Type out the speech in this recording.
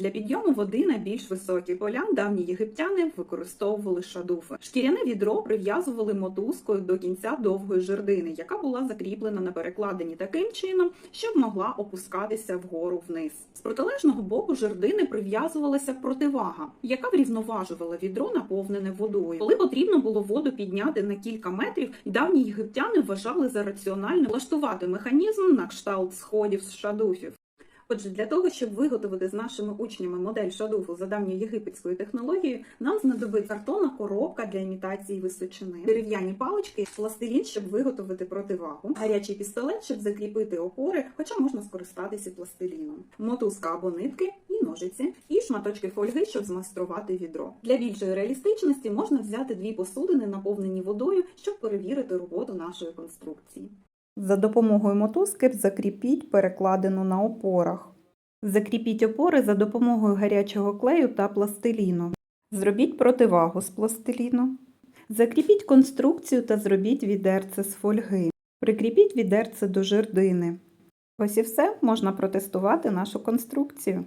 Для підйому води на більш високі поля давні єгиптяни використовували шадуфи. Шкіряне відро прив'язували мотузкою до кінця довгої жердини, яка була закріплена на перекладині таким чином, щоб могла опускатися вгору вниз. З протилежного боку жердини прив'язувалася противага, яка врівноважувала відро, наповнене водою. Коли потрібно було воду підняти на кілька метрів, давні єгиптяни вважали за раціональне влаштувати механізм на кшталт сходів з шадуфів. Отже, для того, щоб виготовити з нашими учнями модель шадуфу за давньоєгипетською технологією, нам знадобиться картонна коробка для імітації височини, дерев'яні палички, пластилін, щоб виготовити противагу, гарячий пістолет, щоб закріпити опори, хоча можна скористатися пластиліном, мотузка або нитки і ножиці, і шматочки фольги, щоб змайструвати відро. Для більшої реалістичності можна взяти дві посудини, наповнені водою, щоб перевірити роботу нашої конструкції. За допомогою мотузки закріпіть перекладину на опорах. Закріпіть опори за допомогою гарячого клею та пластиліну. Зробіть противагу з пластиліну. Закріпіть конструкцію та зробіть відерце з фольги. Прикріпіть відерце до жердини. Ось і все можна протестувати нашу конструкцію.